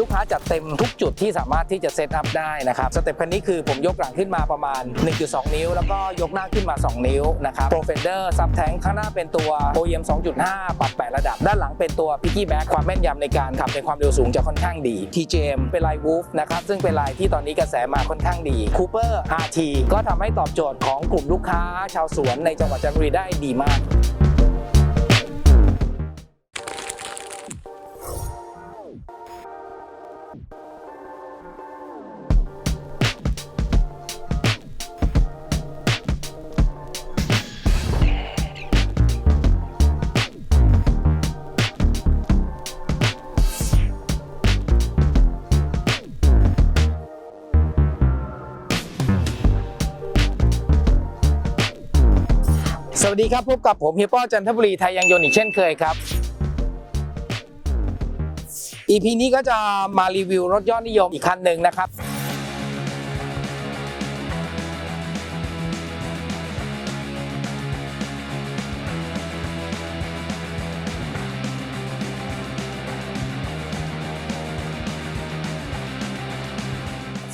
ลูกค้าจัดเต็มทุกจุดที่สามารถที่จะเซตอัพได้นะครับสเต็ปคันนี้คือผมยกหลังขึ้นมาประมาณ 1.2 นิ้ว แล้วก็ยกหน้าขึ้นมา 2 นิ้วนะครับ Profender Sub Tank ข้างหน้าเป็นตัว OEM 2.5 ปรับ 8 ระดับ ด้านหลังเป็นตัว Piggyback ความแม่นยำในการขับในความเร็วสูงจะค่อนข้างดี TJM เป็นลาย Wolf นะครับซึ่งเป็นลายที่ตอนนี้กระแสมาค่อนข้างดี Cooper RT ก็ทำให้ตอบโจทย์ของกลุ่มลูกค้าชาวสวนในจังหวัดจันทบุรีได้ดีมาก สวัสดีครับ พบกับผมเฮียป้อจันทบุรีไทยยังยนต์อีกเช่นเคยครับ EP นี้ก็จะมารีวิวรถยอดนิยมอีกคันหนึ่งนะครับ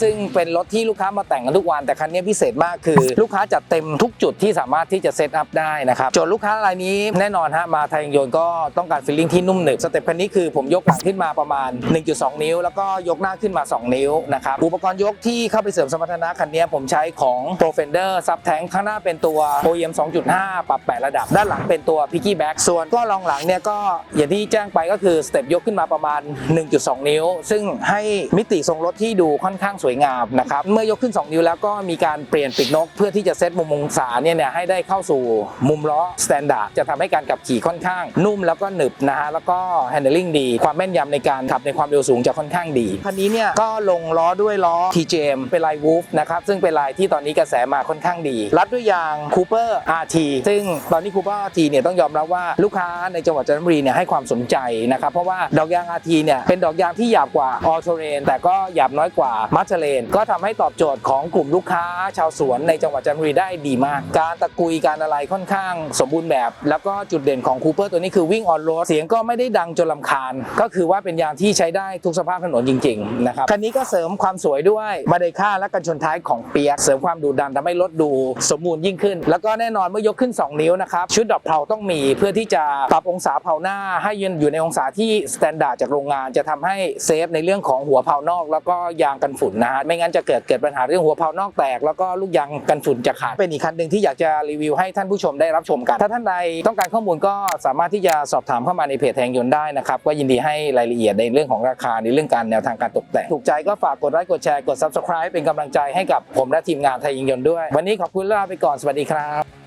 ซึ่งเป็นรถที่ลูกค้ามาแต่งกันทุกวัน แต่คันนี้พิเศษมากคือ ลูกค้าจัดเต็มทุกจุดที่สามารถที่จะเซตอัพได้นะครับจทย์ลูกค้ารายนี้แน่นอนฮะมาไทยยงยนต์ก็ต้องการฟิลลิ่งที่นุ่มหนึบสเต็ปคันนี้คือผมยกหลังขึ้นมาประมาณ 1.2 นิ้ว แล้วก็ยกหน้าขึ้นมา 2 นิ้วนะครับอุปกรณ์ยกที่เข้าไปเสริมสมรรถนะคันนี้ผมใช้ของ Profender Sub Tank ข้างหน้าเป็นตัว OEM 2.5 ปรับ 8 ระดับ ด้านหลังเป็นตัว Piggyback ส่วนก็รองหลังเนี่ยก็อย่างที่แจ้งไปก็คือสเต็ปยกขึ้นมาประมาณ 1.2 นิ้ว ซึ่งให้มิติทรงรถที่ดูค่อนข้างสวยงามนะครับเมื่อยกขึ้น 2 นิ้วแล้วก็มีการเปลี่ยนปีกนก เพื่อที่จะเซตมุมองศาเนี่ยเนี่ยให้ได้เข้าสู่มุมล้อสแตนดาร์ดจะทำให้การขับขี่ค่อนข้าง นุ่มแล้วก็หนึบนะฮะแล้วก็ handling ดี ความแม่นยำในการขับในความเร็วสูงจะค่อนข้างดีคันนี้เนี่ยก็ลงล้อด้วยล้อ TJM เป็นลาย Wolf นะครับซึ่งเป็นลายที่ตอนนี้กระแสมาค่อนข้างดี รัดด้วยยาง Cooper RT ซึ่งตอนนี้ Cooper RT เนี่ยต้องยอมรับว่าลูกค้าในจังหวัดจันทบุรีเนี่ยให้ความสนใจนะครับเพราะว่าดอกยาง RT เนี่ยเป็นดอกยางที่หยาบกว่า All Terrain แต่ก็หยาบน้อยกว่า m a t e r a n ก็ทำให้ตอบโจทย์ของกลุ่มลูกค้าชาวสวนในจังหวัดจันทบุรีได้ดีมาก การตะกุยการอะไรค่อนข้างสมบูรณ์แบบ แล้วก็จุดเด่นของ Cooper ตัวนี้คือวิ่งออนโรดเสียงก็ไม่ได้ดังจนลำคาญ ก็คือว่าเป็นยางที่ใช้ได้ทุกสภาพถนนจริงๆนะครับคันนี้ก็เสริมความสวยด้วยมาเดค่าและกันชนท้ายของเปียกเสริมความดุดันทำให้รถดูสมบูรณ์ยิ่งขึ้น แล้วก็แน่นอนเมื่อยกขึ้น 2 นิ้วนะครับชุดดอกเพลาต้องมีเพื่อที่จะปรับองศาเพลาหน้าให้ยืนอยู่ในองศาที่สแตนดาร์ดจากโรงงานจะทำให้เซฟในเรื่องของหัวเพลานอก แล้วก็ยางกันฝุ่นนะฮะไม่งั้นจะเกิดเกิดปัญหาเรื่องหัวเพานอกแตก แล้วก็ลูกยางกันฝุ่นจะขาดเป็นอีกคันหนึ่งที่อยากจะรีวิวให้ท่านผู้ชมได้รับชมกัน ถ้าท่านใดต้องการข้อมูลก็สามารถที่จะสอบถามเข้ามาในเพจแทงยนต์ได้นะครับก็ยินดีให้รายละเอียดในเรื่องของราคาในเรื่องการแนวทางการตกแต่งถูกใจก็ฝากกดไลค์กดแชร์กด subscribe เป็นกำลังใจให้กับผมและทีมงานไทยยิงยนต์ด้วย วันนี้ขอบคุณลาไปก่อนสวัสดีครับ